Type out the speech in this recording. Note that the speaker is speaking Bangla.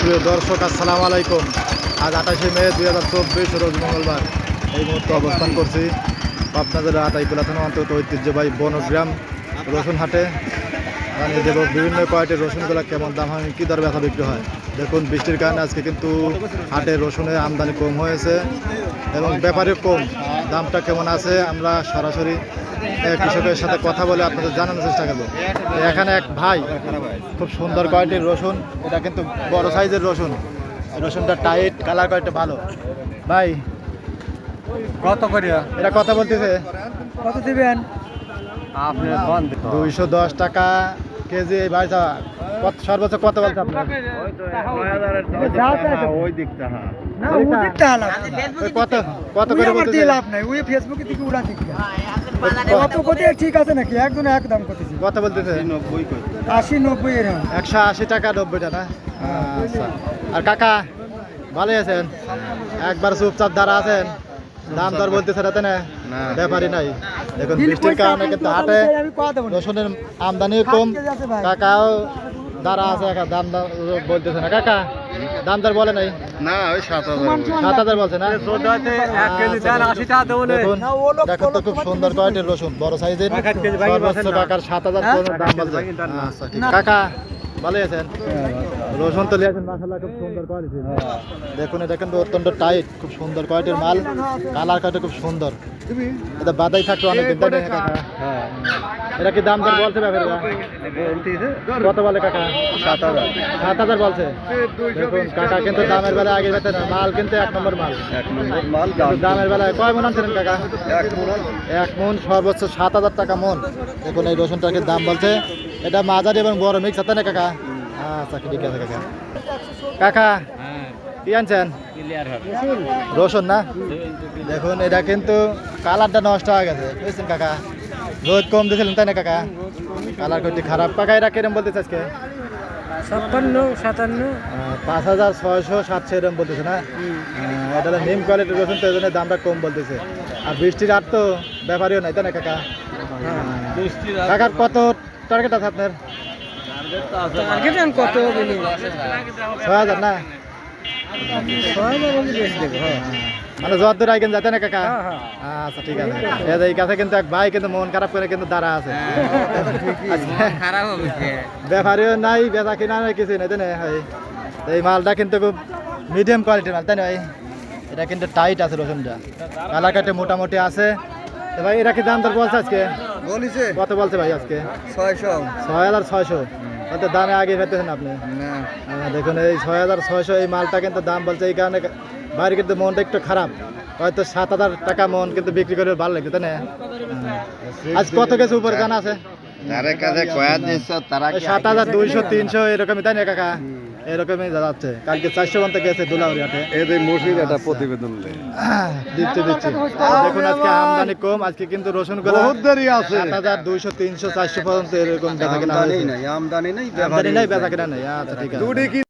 সুপ্রিয় দর্শক, আসসালামু আলাইকুম। আজ আঠাশে মে দুই হাজার চব্বিশ, রোজ মঙ্গলবার। এই মুহূর্তে অবস্থান করছি আপনাদের আটাইকুলা থানা অন্তর্গত ঐতিহ্যবাহী বনগ্রাম রসুন হাটে জানিয়ে দেব বিভিন্ন কোয়ালিটির রসুনগুলা কেমন দাম হয়, কী দর ব্যথা বিক্রি হয়? দেখুন বৃষ্টির কারণে আজকে কিন্তু হাটে রসুনের আমদানি কম হয়েছে এবং ব্যাপারে কম। দামটা কেমন আছে? আমরা সরাসরি কৃষকের সাথে কথা বলে আপনাদের জানানোর চেষ্টা করব। এখানে এক ভাই খুব সুন্দর কোয়ালিটির রসুন। এটা কিন্তু বড় সাইজের রসুন। রসুনটা টাইট কালার কোয়ালিটি ভালো। ভাই কত করিয়া? এটা কথা বলতেছে? কত দিবেন? আপনি দুইশো দশ টাকা। কেজি এই ভাই কত সর্বোচ্চ কত বলছে ওই দিকটা হ্যাঁ। দিকটা ওই কত কত ওই করে আমার বলতেছে লাভ নাই ওই ফেসবুকে থেকে উড়া দিকটা কত ঠিক আছে নাকি? একজন এক দাম করতেছি। কত বলতেছে? কই। আশি নব্বই একশো আশি টাকা নব্বইটা না? আচ্ছা। আর কাকা ভালোই আছেন? একবার চুপচাপ দাঁড়া আছেন? দাম দর বলতেছে না তাই না না। ব্যাপারই নাই। দেখুন বৃষ্টির কারণে কিন্তু হাটে। রসুনের আমদানি কম। কাকাও দাঁড়া আছে একা দাম বলতেছে না। কাকা দাম দর বলে নাই? না ওই সাত সমান সাত হাজার বলছে না? লোক দেখুন তো খুব সুন্দর কোয়ালিটির রসুন বড় সাইজের। সর্বোচ্চ কাকার সাত হাজার হ্যাঁ? দাম বলছে। আচ্ছা। কাকা ভালো আছেন রসুন তো লিয়েছেন মাসাল্লাহ খুব সুন্দর কোয়ালিটি দেখুন এটা কিন্তু অত্যন্ত টাইট খুব সুন্দর কোয়ালিটির মাল। কালার কোয়ালিটি খুব সুন্দর। এটা বাদাই থাকতো অনেক দিন না হ্যাঁ। এটা কি দাম দাম বলছে ব্যাপারটা? কত বলে কাকা? সাত হাজার। সাত হাজার বলছে? দেখুন কাকা কিন্তু দামের বেলায় আগে বেতন মাল কিন্তু এক নম্বর মাল। এক নম্বর মাল দামের বেলায় কয় মন আনছিলেন কাকা? এক মন। এক মন সর্বোচ্চ সাত হাজার টাকা মন। দেখুন এই রসুনটাকে দাম বলছে? এটা মাঝারি এবং বড় মিক্স আছে না কাকা? আচ্ছা ঠিক আছে কাকা। কাকা কি আনছেন? রসুন না? দেখুন এটা কিন্তু কালারটা নষ্ট হয়ে গেছে। বুঝছেন কাকা? রোদ কম দিয়েছিলেন তাই না কাকা? কালার করতে খারাপ। কাকা এটা কিরম বলতেছে আজকে? ছাপ্পান্ন সাতান্ন। পাঁচ হাজার ছয়শো সাতশো এরকম বলতেছে না? এটা নিম কোয়ালিটির রসুন তো এই জন্য দামটা কম বলতেছে। আর বৃষ্টির আর তো ব্যাপারীও নাই তাই না কাকা? কাকার কত টার্গেট আছে আপনার? কত বলি ছয় হাজার না? ছয় হাজার হলে বেশি দেবো হ্যাঁ। মানে দূর আইকেন যাতে না কাকা? হ্যাঁ, হ্যাঁ। আচ্ছা ঠিক আছে। এই এই কাছে কিন্তু এক ভাই কিন্তু মন খারাপ করে কিন্তু দাঁড়া আছে। ব্যাপারীও নাই বেচা কিনা নাই কিছু নাই তাই না এই মালটা কিন্তু খুব মিডিয়াম কোয়ালিটির মাল তাই না ভাই? এটা কিন্তু টাইট আছে রসুনটা। কালার কাটে মোটামুটি আছে। তো ভাই এটা কি দাম দর বলছে আজকে? বলিছে। কত বলছে ভাই আজকে? ছয়শো। ছয় হাজার ছয়শো। কত দামে আগে পেতেছেন আপনি? দেখুন এই ছয় হাজার ছয়শো এই মালটা কিন্তু দাম বলছে এই কারণে বাইরে কিন্তু মনটা একটু খারাপ। হয়তো সাত হাজার টাকা মন কিন্তু বিক্রি করে ভালো লাগবে তাই না? আজ কত কিছু উপরে জানা আছে? তারে কাছে কয়া দিছ তারা সাত হাজার দুইশো তিনশো এরকমই তাই না কাকা? এরকমই যাচ্ছে কালকে চারশো ঘণ্টা গেছে দুলাউরিয়াতে এদের মসজিদ একটা প্রতিবেদন দিচ্ছি দিচ্ছি। দেখুন আজকে আমদানি কম আজকে কিন্তু রসুনগুলো বহুত দেরি আছে। সাত হাজার দুইশো তিনশো চারশো পর্যন্ত এরকম বেচা কেনা আমদানি হয়েছে। নাই আমদানি নাই আমদানি নাই বেচা কেনা নেই। আচ্ছা ঠিক আছে।